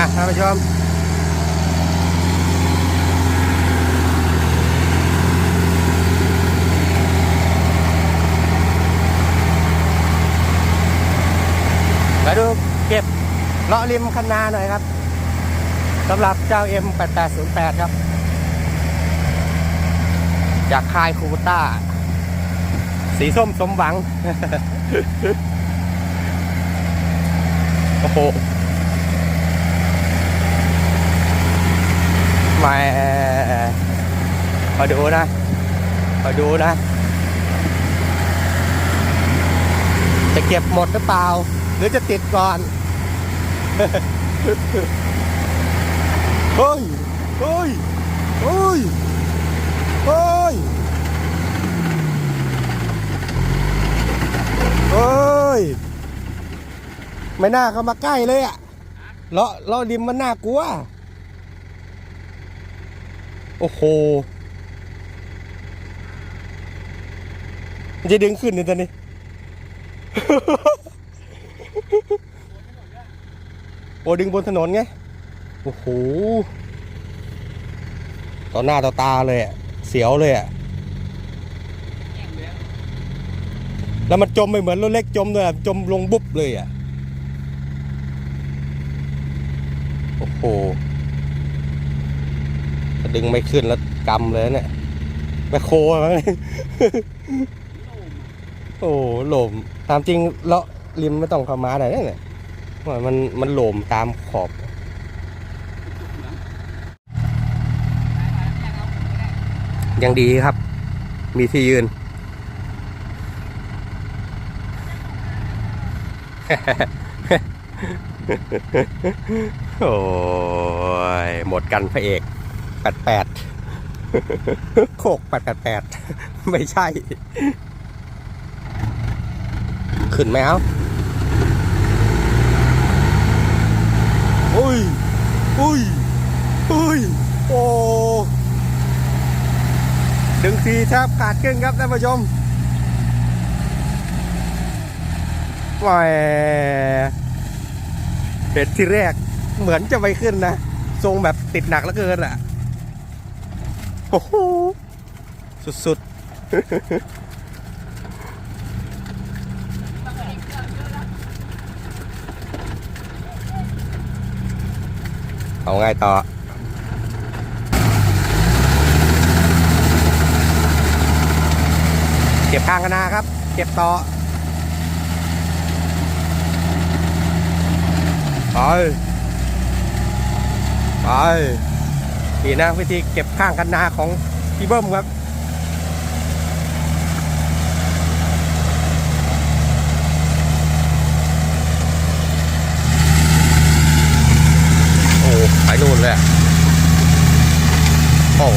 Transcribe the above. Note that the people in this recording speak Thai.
มาท่านผู้ชมมาดูเก็บเลาะริมคันนาหน่อยครับสำหรับเจ้า M8808 ครับ จากค่ายคูบูต้า สีส้มสมหวัง โอ้โหแห มามาดูนะมาดูนะ จะเก็บหมดหรือเปล่า หรือจะติดก่อนเฮ้ยเฮ้ยเฮ้ยเฮ้ยเฮ้ย ไม่น่าเข้ามาใกล้เลยอะเลาะเลาะริมมันน่ากลัว โอ้โหจะดึงขึ้นในตอนนี้ โอ้ดึงบนถนนไง โอ้โห ต่อหน้าต่อตาเลยอะเสียวเลยอะแล้วมันจมไปเหมือนรถเล็กจมเลยจมลงบุบเลยอะโอ้โห ดึงไม่ขึ้นแล้วกำเลยนะเนี่ยแมคโครมั้งเนี่ยโอ้โหลมตามจริงเลาะริมไม่ต้องเข้ามาไหนเนี่ยมันมันหลมตามขอบยังดีครับ มีที่ยืน โอ้ย หมดกันพระเอก แปดแปดโคกแปดแปดแปดไม่ใช่ ขึ้นไหมเอาอุ้ยอุ้ยอุ้ยโอ้ดึงทีแทบขาดครึ่งครับท่านผู้ชมแหมเห็นที่แรกเหมือนจะไปขึ้นนะ ทรงแบบติดหนักแล้วเกินอะ โอ้โหสุดๆเอาไงต่อ เก็บข้างคณะครับ เก็บต่อไปไป นี่นะวิธีเก็บข้างกันนาของพี่เบิ้มครับโอ้ไปนู่นเลยโอ้